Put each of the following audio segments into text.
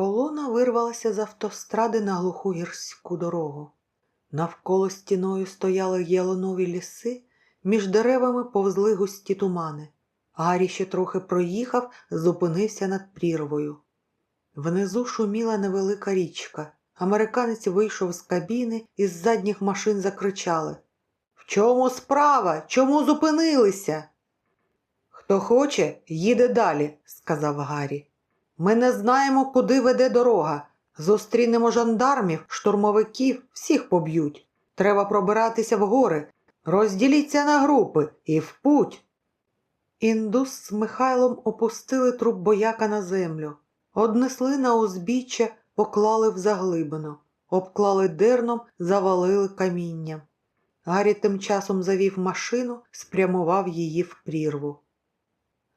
Колона вирвалася з автостради на глуху гірську дорогу. Навколо стіною стояли ялинові ліси, між деревами повзли густі тумани. Гаррі ще трохи проїхав, зупинився над прірвою. Внизу шуміла невелика річка. Американець вийшов з кабіни і з задніх машин закричали. В чому справа? Чому зупинилися? Хто хоче, їде далі, сказав Гаррі. Ми не знаємо, куди веде дорога. Зустрінемо жандармів, штурмовиків, всіх поб'ють. Треба пробиратися в гори. Розділіться на групи і в путь. Індус з Михайлом опустили труп бояка на землю, однесли на узбіччя, поклали в заглибину, обклали дерном, завалили камінням. Гаррі тим часом завів машину, спрямував її в прірву.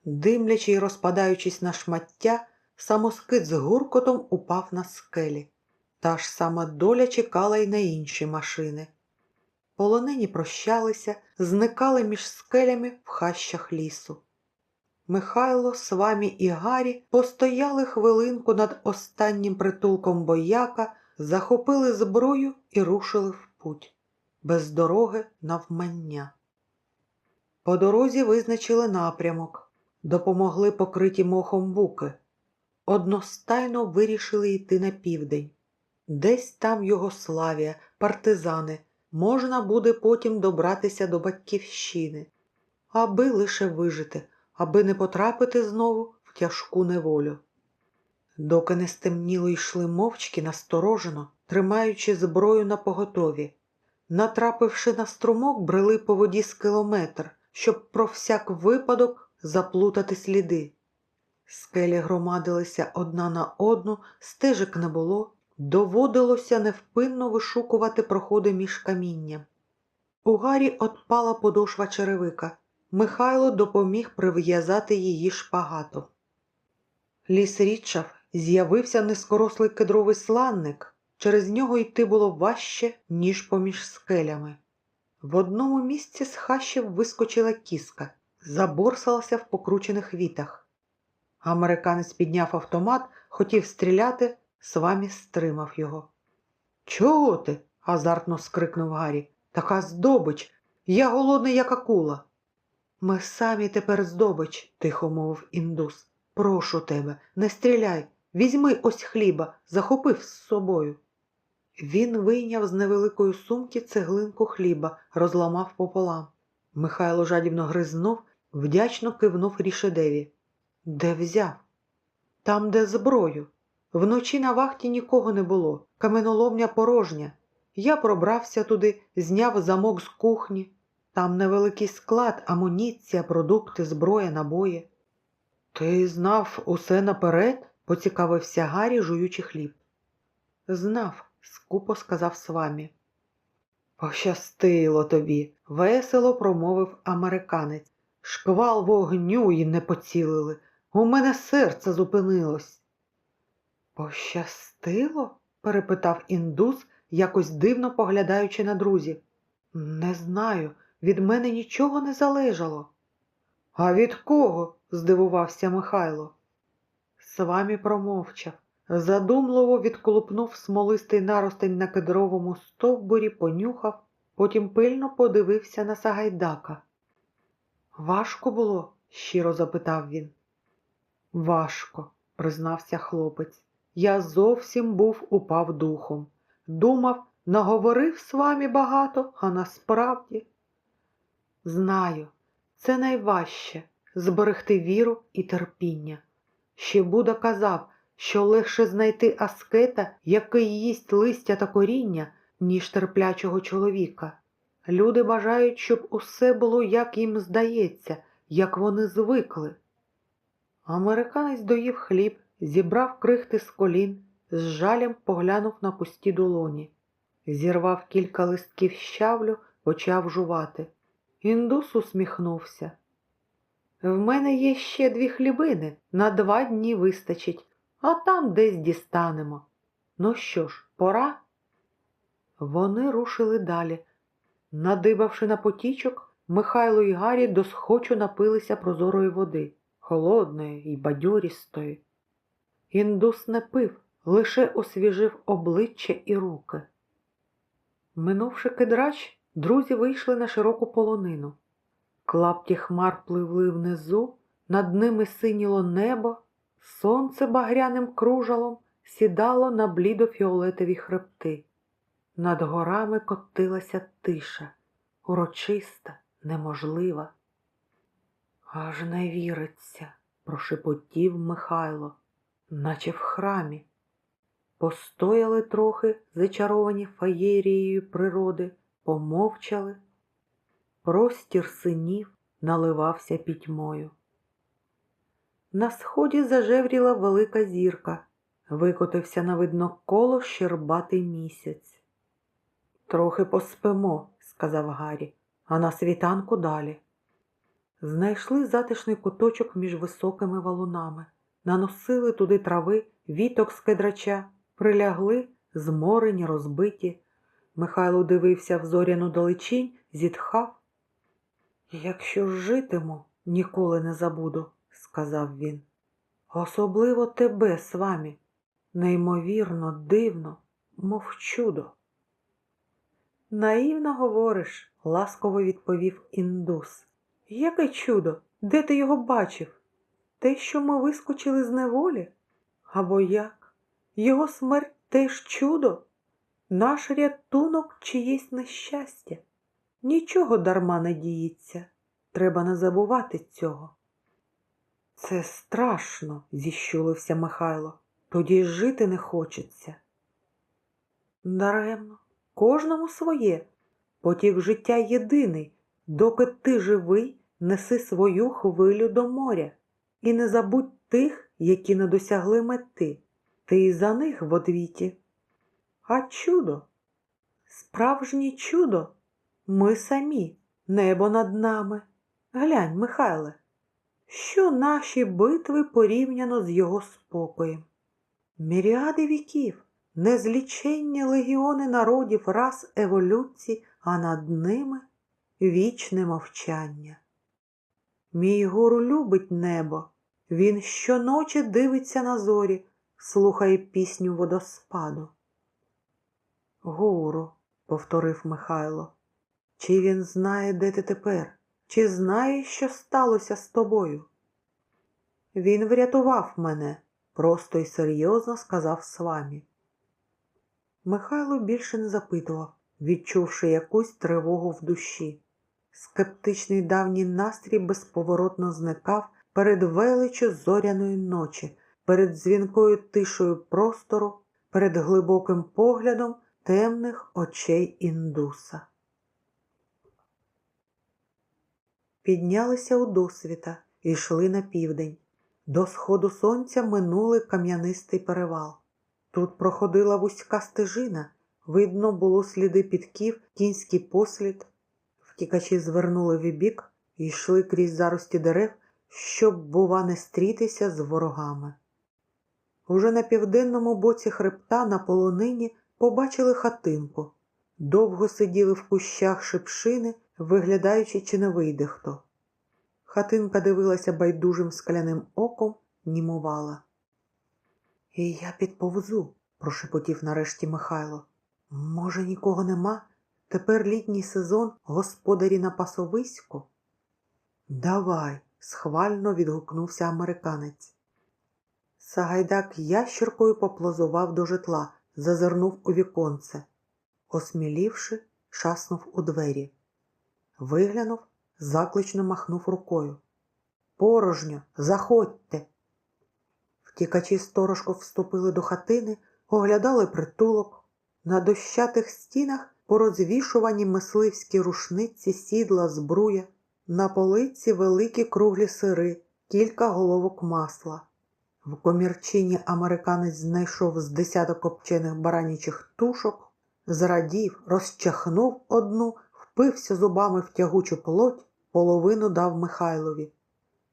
Димлячи й розпадаючись на шмаття, самоскид з гуркотом упав на скелі. Та ж сама доля чекала й на інші машини. Полонені прощалися, зникали між скелями в хащах лісу. Михайло, Свамі і Гаррі постояли хвилинку над останнім притулком бояка, захопили зброю і рушили в путь, без дороги навмання. По дорозі визначили напрямок, допомогли покриті мохом буки. Одностайно вирішили йти на південь. Десь там Югославія, партизани, можна буде потім добратися до батьківщини, аби лише вижити, аби не потрапити знову в тяжку неволю. Доки не стемніло йшли мовчки насторожено, тримаючи зброю на поготові. Натрапивши на струмок, брели по воді з кілометр, щоб про всяк випадок заплутати сліди. Скелі громадилися одна на одну, стежок не було, доводилося невпинно вишукувати проходи між камінням. У Гарі отпала подошва черевика. Михайло допоміг прив'язати її шпагатом. Ліс річав, з'явився низкорослий кедровий сланник. Через нього йти було важче, ніж поміж скелями. В одному місці з хащів вискочила кіска, заборсалася в покручених вітах. Американець підняв автомат, хотів стріляти, Свамі стримав його. Чого ти? азартно скрикнув Гаррі. Така здобич. Я голодний, як акула. Ми самі тепер здобич, тихо мовив індус. Прошу тебе, не стріляй. Візьми ось хліба, захопив з собою. Він вийняв з невеликої сумки цеглинку хліба, розламав пополам. Михайло жадібно гризнув, вдячно кивнув рішедеві. Де взяв? Там, де зброю. Вночі на вахті нікого не було, каменоломня порожня. Я пробрався туди, зняв замок з кухні. Там невеликий склад, амуніція, продукти, зброя, набої. Ти знав усе наперед? поцікавився Гаррі, жуючи хліб. Знав, скупо сказав Свамі. Пощастило тобі, весело промовив американець. Шквал вогню і не поцілили. У мене серце зупинилось. Пощастило? перепитав індус, якось дивно поглядаючи на друзів. Не знаю, від мене нічого не залежало. А від кого? здивувався Михайло. Свамі промовчав, задумливо відколупнув смолистий наростень на кедровому стовбурі, понюхав, потім пильно подивився на Сагайдака. Важко було? щиро запитав він. Важко, признався хлопець. Я зовсім був упав духом. Думав, наговорив з вами багато, а насправді. Знаю, це найважче зберегти віру і терпіння. Ще Буда казав, що легше знайти аскета, який їсть листя та коріння, ніж терплячого чоловіка. Люди бажають, щоб усе було, як їм здається, як вони звикли. Американець доїв хліб, зібрав крихти з колін, з жалем поглянув на пусті долоні. Зірвав кілька листків щавлю, почав жувати. Індус усміхнувся. В мене є ще дві хлібини, на два дні вистачить, а там десь дістанемо. Ну що ж, пора? Вони рушили далі. Надибавши на потічок, Михайло і Гаррі досхочу напилися прозорої води, холодної і бадьорістої. Індус не пив, лише освіжив обличчя і руки. Минувши кедрач, друзі вийшли на широку полонину. Клапті хмар пливли внизу, над ними синіло небо, сонце багряним кружалом сідало на блідо-фіолетові хребти. Над горами котилася тиша, урочиста, неможлива. Аж не віриться, прошепотів Михайло, наче в храмі. Постояли трохи, зачаровані фаєрією природи, помовчали. Простір синів наливався пітьмою. На сході зажевріла велика зірка, викотився на видно коло щербатий місяць. Трохи поспимо, сказав Гаррі, а на світанку далі. Знайшли затишний куточок між високими валунами, наносили туди трави, віток з кедрача, прилягли, зморені, розбиті. Михайло дивився в зоряну далечінь, зітхав. Якщо житиму, ніколи не забуду, сказав він. Особливо тебе з вами. Неймовірно, дивно, мов чудо. Наївно говориш, ласково відповів індус. Яке чудо? Де ти його бачив? Те, що ми вискочили з неволі? Або як? Його смерть теж чудо, наш рятунок чиєсь нещастя. Нічого дарма не діється, треба не забувати цього. Це страшно, зіщулився Михайло, тоді жити не хочеться. Даремно, кожному своє, потік життя єдиний, доки ти живий, неси свою хвилю до моря, і не забудь тих, які не досягли мети, ти і за них в одвіті. А чудо, справжнє чудо, ми самі, небо над нами. Глянь, Михайле, що наші битви порівняно з його спокоєм. Міріади віків, незліченні легіони народів рас еволюції, а над ними вічне мовчання. Мій гуру любить небо, він щоночі дивиться на зорі, слухає пісню водоспаду. Гуру, повторив Михайло, чи він знає, де ти тепер? Чи знає, що сталося з тобою? Він врятував мене, просто й серйозно сказав Свамі. Михайло більше не запитував, відчувши якусь тривогу в душі. Скептичний давній настрій безповоротно зникав перед величю зоряної ночі, перед дзвінкою тишою простору, перед глибоким поглядом темних очей індуса. Піднялися у досвіта і йшли на південь. До сходу сонця минули кам'янистий перевал. Тут проходила вузька стежина, видно було сліди підків, кінський послід. Втікачі звернули в бік і йшли крізь зарості дерев, щоб, бува, не стрітися з ворогами. Уже на південному боці хребта на полонині побачили хатинку. Довго сиділи в кущах шипшини, виглядаючи, чи не вийде хто. Хатинка дивилася байдужим скляним оком, німувала. І я підповзу, прошепотів нарешті Михайло. Може, нікого нема? Тепер літній сезон господарі на пасовиську? Давай, схвально відгукнувся американець. Сагайдак ящеркою поплозував до житла, зазирнув у віконце. Осмілівши, шаснув у двері. Виглянув, заклично махнув рукою. Порожньо, заходьте. Втікачі сторожко вступили до хатини, оглядали притулок. На дощатих стінах порозвішувані мисливські рушниці, сідла, збруя, на полиці великі круглі сири, кілька головок масла. В комірчині американець знайшов з десяток копчених баранічих тушок, зрадів, розчахнув одну, впився зубами в тягучу плоть, половину дав Михайлові.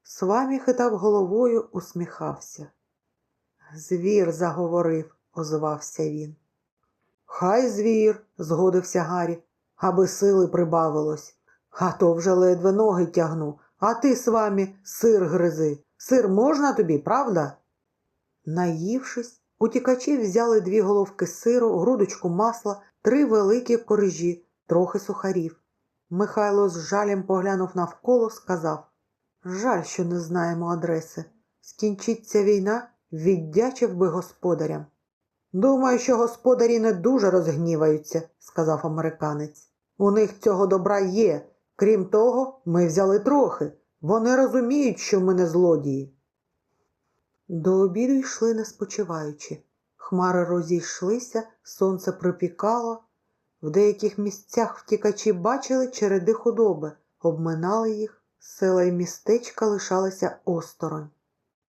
Свамі хитав головою, усміхався. Звір заговорив, озвався він. Хай звір, згодився Гаррі, аби сили прибавилось. А то вже ледве ноги тягну, а ти з вами сир гризи. Сир можна тобі, правда? Наївшись, Утікачі взяли дві головки сиру, грудочку масла, три великі коржі, трохи сухарів. Михайло з жалем поглянув навколо, сказав Жаль, що не знаємо адреси. Скінчиться війна, віддячив би господарям. Думаю, що господарі не дуже розгніваються, сказав американець. У них цього добра є. Крім того, ми взяли трохи. Вони розуміють, що ми не злодії. До обіду йшли не спочиваючи. Хмари розійшлися, сонце припікало. В деяких місцях втікачі бачили череди худоби, обминали їх, села й містечка лишалися осторонь.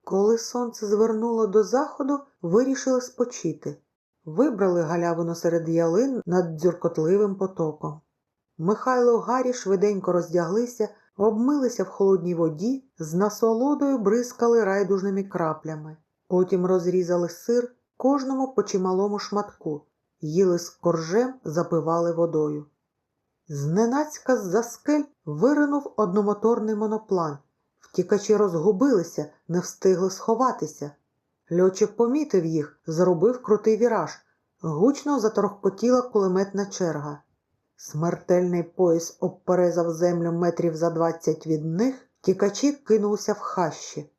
Коли сонце звернуло до заходу, вирішили спочити. Вибрали галявину серед ялин над дзюркотливим потоком. Михайло Гарі швиденько роздяглися, обмилися в холодній воді, з насолодою бризкали райдужними краплями. Потім розрізали сир кожному по чималому шматку, їли з коржем, запивали водою. Зненацька з-за скель виринув одномоторний моноплан. Втікачі розгубилися, не встигли сховатися. Льотчик помітив їх, зробив крутий віраж. Гучно заторохкотіла кулеметна черга. Смертельний пояс обперезав землю метрів за двадцять від них, тікачі кинулися в хащі.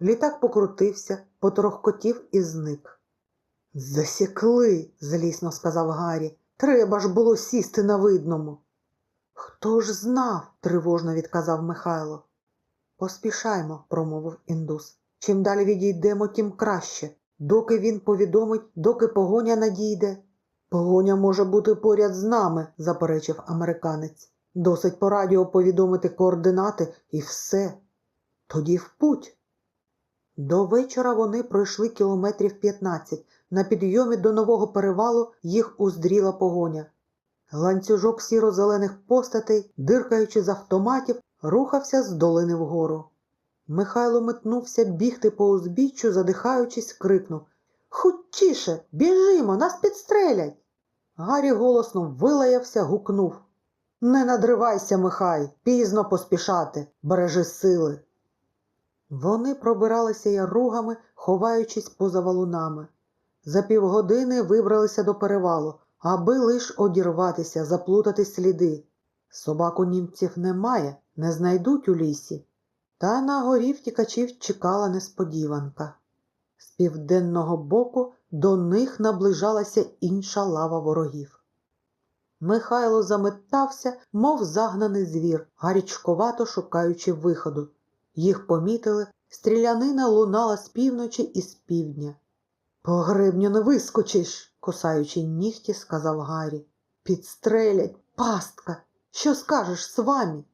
Літак покрутився, поторохкотів і зник. Засікли, злісно сказав Гаррі. Треба ж було сісти на видному. Хто ж знав? тривожно відказав Михайло. Поспішаймо, промовив індус. Чим далі відійдемо, тим краще. Доки він повідомить, доки погоня надійде. Погоня може бути поряд з нами, заперечив американець. Досить по радіо повідомити координати і все. Тоді в путь. До вечора вони пройшли кілометрів 15. На підйомі до нового перевалу їх уздріла погоня. Ланцюжок сіро-зелених постатей, диркаючи з автоматів, рухався з долини вгору. Михайло метнувся бігти по узбіччю, задихаючись, крикнув Хутчіше, біжимо, нас підстрелять. Гаррі голосно вилаявся, гукнув Не надривайся, Михай, пізно поспішати, бережи сили. Вони пробиралися яругами, ховаючись поза валунами. За півгодини вибралися до перевалу, аби лиш одірватися, заплутати сліди. Собак у німців немає, не знайдуть у лісі. Та на горі втікачів чекала несподіванка. З південного боку до них наближалася інша лава ворогів. Михайло заметався, мов загнаний звір, гарячковато шукаючи виходу. Їх помітили, стрілянина лунала з півночі і з півдня. По гребню не вискочиш, кусаючи нігті, сказав Гаррі. Підстрелять, пастка. Що скажеш з вами?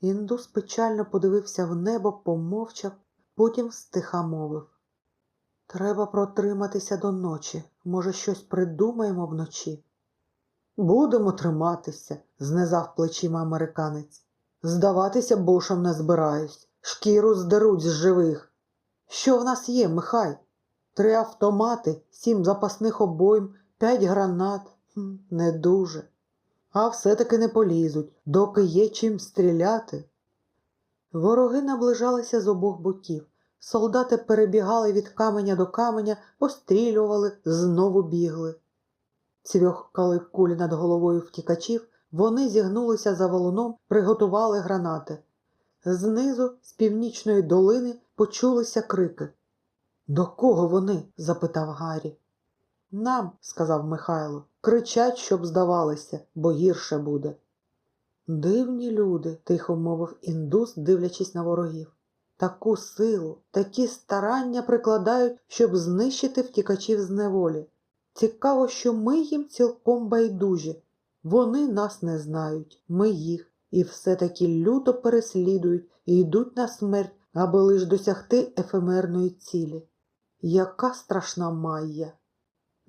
Індус печально подивився в небо, помовчав, потім стиха мовив. Треба протриматися до ночі. Може, щось придумаємо вночі. Будемо триматися, знизав плечима американець. Здаватися бошам не збираюсь. Шкіру здеруть з живих. Що в нас є, Михай? Три автомати, сім запасних обойм, п'ять гранат. Хм, не дуже. А все-таки не полізуть, доки є чим стріляти. Вороги наближалися з обох боків. Солдати перебігали від каменя до каменя, пострілювали, знову бігли. Цвьохкали кулі над головою втікачів, вони зігнулися за валуном, приготували гранати. Знизу, з північної долини, почулися крики. До кого вони? запитав Гаррі. Нам, сказав Михайло, кричать, щоб здавалися, бо гірше буде. Дивні люди, тихо мовив індус, дивлячись на ворогів. Таку силу, такі старання прикладають, щоб знищити втікачів з неволі. Цікаво, що ми їм цілком байдужі. Вони нас не знають, ми їх, і все-таки люто переслідують і йдуть на смерть, аби лиш досягти ефемерної цілі. Яка страшна Майя!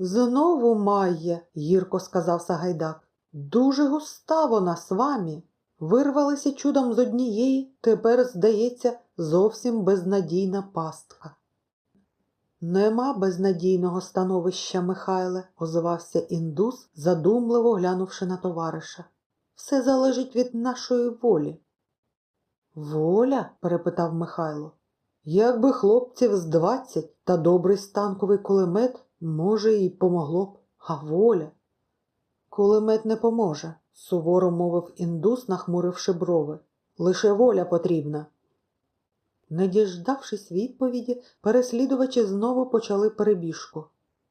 Знову Майя, гірко сказав Сагайдак. Дуже густа вона з вами. Вирвалися чудом з однієї, тепер, здається, зовсім безнадійна пастка. Нема безнадійного становища, Михайле, озвався індус, задумливо глянувши на товариша. Все залежить від нашої волі. Воля? перепитав Михайло. Якби хлопців з двадцять та добрий станковий кулемет, може, і помогло б, а воля. Кулемет не поможе, суворо мовив індус, нахмуривши брови. Лише воля потрібна. Не діждавшись відповіді, переслідувачі знову почали перебіжку.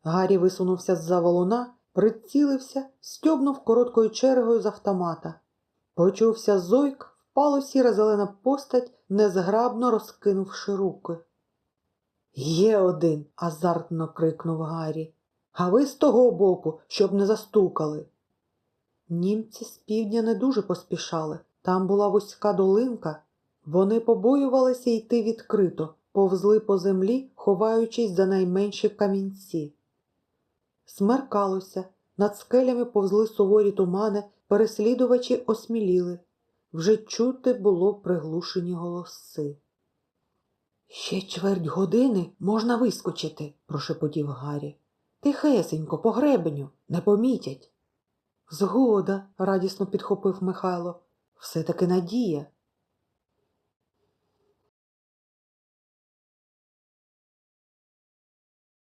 Гаррі висунувся з-за валуна, прицілився, стьобнув короткою чергою з автомата. Почувся зойк, впало сіра зелена постать, незграбно розкинувши руки. Є один, азартно крикнув Гаррі. А ви з того боку, щоб не застукали. Німці з півдня не дуже поспішали. Там була вузька долинка. Вони побоювалися йти відкрито, повзли по землі, ховаючись за найменші камінці. Смеркалося, над скелями повзли суворі тумани, переслідувачі осміліли. Вже чути було приглушені голоси. Ще чверть години можна вискочити, прошепотів Гаррі. Тихесенько, по гребеню, не помітять. Згода, радісно підхопив Михайло. Все таки надія.